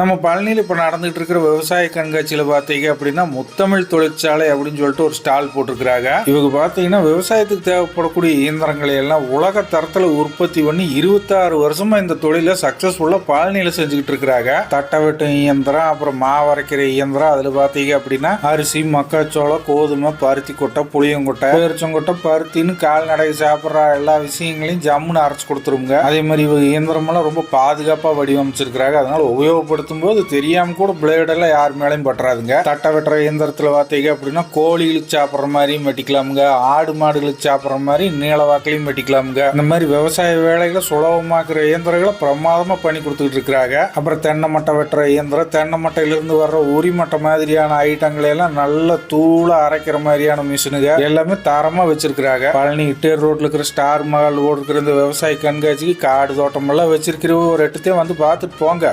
நம்ம பழனியில் இப்போ நடந்துகிட்டு இருக்கிற விவசாய கண்காட்சியில் பார்த்தீங்க அப்படின்னா முத்தமிழ் தொழிற்சாலை அப்படின்னு சொல்லிட்டு ஒரு ஸ்டால் போட்டிருக்கிறாங்க. இவங்க பார்த்தீங்கன்னா விவசாயத்துக்கு தேவைப்படக்கூடிய இயந்திரங்களை எல்லாம் உலக தரத்தில் உற்பத்தி பண்ணி இருபத்தாறு வருஷமா இந்த தொழிலை சக்ஸஸ்ஃபுல்லாக பழனியில் செஞ்சுக்கிட்டு இருக்கிறாங்க. தட்டை வெட்டும் இயந்திரம் அப்புறம் மாவரைக்கிற இயந்திரம் அதில் பார்த்தீங்க அப்படின்னா அரிசி மக்காச்சோளம் கோதுமை பருத்தி கொட்டை புளியங்கொட்டை பேரிச்சங்கொட்டை பருத்தின்னு கால்நடை சாப்பிட்ற எல்லா விஷயங்களையும் ஜம்முன்னு அரைச்சு கொடுத்துருங்க. அதே மாதிரி இவங்க இயந்திரமெல்லாம் ரொம்ப பாதுகாப்பாக வடிவமைச்சிருக்கிறாங்க. அதனால பயன்படுத்தும் போது தெரியாம கூட பிளேடெல்லாம் யார் மேலேயும் பட்டுறாதுங்க தட்டை வெட்டுற இயந்திரத்தில் பார்த்தீங்க அப்படின்னா கோழிகளுக்கு சாப்பிட்ற மாதிரியும் வெட்டிக்கலாமுங்க. ஆடு மாடுகளுக்கு சாப்பிட்ற மாதிரி நீள வாக்கிலையும் வெட்டிக்கலாமுங்க. இந்த மாதிரி விவசாய வேலைகளை சுலபமாக்குற இயந்திரங்களை பிரமாதமாக பண்ணி கொடுத்துட்டு இருக்கிறாங்க. அப்புறம் தென்னை மட்டை வெட்டுற இயந்திரம் தென்னை மட்டையிலிருந்து வர்ற உரி மட்டை மாதிரியான ஐட்டங்களை எல்லாம் நல்ல தூளா அரைக்கிற மாதிரியான மிஷினுங்க எல்லாமே தரமா வச்சிருக்கிறாங்க. பழனி இட்டேர் ரோட்ல இருக்கிற ஸ்டார் மகால் ஓடு இருக்கிற இந்த விவசாய கண்காட்சிக்கு காடு தோட்டம் எல்லாம் வச்சிருக்கிற ஒரு இடத்தையும் வந்து பார்த்துட்டு போங்க.